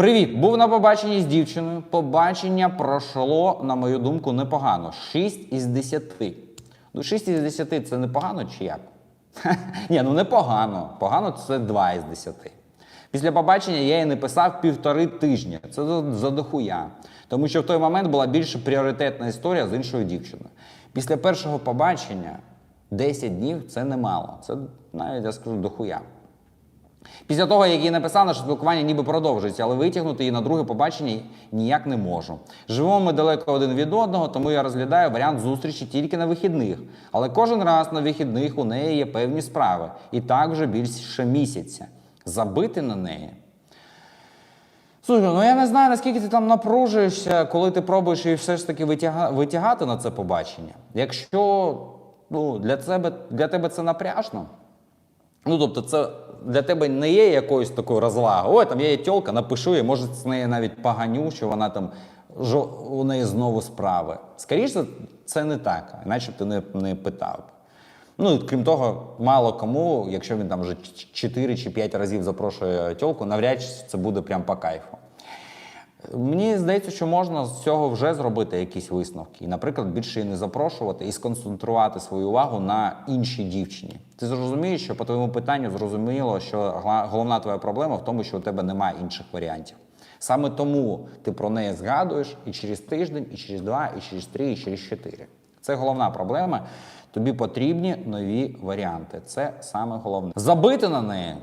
Привіт! Був на побаченні з дівчиною. Побачення пройшло, на мою думку, непогано. 6 із 10. Ну, 6 із 10 це непогано чи як? Ні, ну непогано. Погано це 2 із 10. Після побачення я їй не писав півтори тижні. Це за- за дохуя. Тому що в той момент була більш пріоритетна історія з іншою дівчиною. Після першого побачення 10 днів це немало. Це навіть я скажу дохуя. Після того, як їй написав, наше спілкування ніби продовжується, але витягнути її на друге побачення ніяк не можу. Живемо ми далеко один від одного, тому я розглядаю варіант зустрічі тільки на вихідних. Але кожен раз на вихідних у неї є певні справи. І так вже більше місяця. Забити на неї. Слухай, ну я не знаю, наскільки ти там напружуєшся, коли ти пробуєш її все ж таки витяга- витягати на це побачення. Якщо ну, для, тебе, для тебе це напряжно, Ну, тобто, це для тебе не є якоюсь такою розвагою. Ой, там є тілка, напишу і може з неї навіть поганю, що вона там жо, у неї знову справи. Скоріше, це не так, іначе б ти не, не питав. Ну, крім того, мало кому, якщо він там вже 4 чи 5 разів запрошує тілку, навряд чи це буде прям по кайфу. Мені здається, що можна з цього вже зробити якісь висновки. І, наприклад, більше її не запрошувати і сконцентрувати свою увагу на іншій дівчині. Ти зрозумієш, що по твоєму питанню зрозуміло, що головна твоя проблема в тому, що у тебе немає інших варіантів. Саме тому ти про неї згадуєш і через тиждень, і через два, і через три, і через чотири. Це головна проблема. Тобі потрібні нові варіанти. Це саме головне. Забити на неї.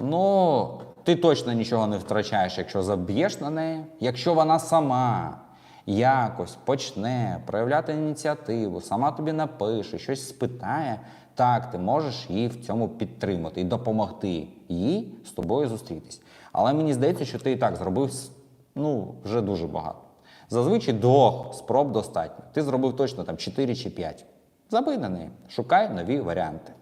Ну, ти точно нічого не втрачаєш, якщо заб'єш на неї. Якщо вона сама якось почне проявляти ініціативу, сама тобі напише, щось спитає, так, ти можеш її в цьому підтримати і допомогти їй з тобою зустрітись. Але мені здається, що ти і так зробив ну, вже дуже багато. Зазвичай двох спроб достатньо. Ти зробив точно там 4 чи 5. Забий на неї, шукай нові варіанти.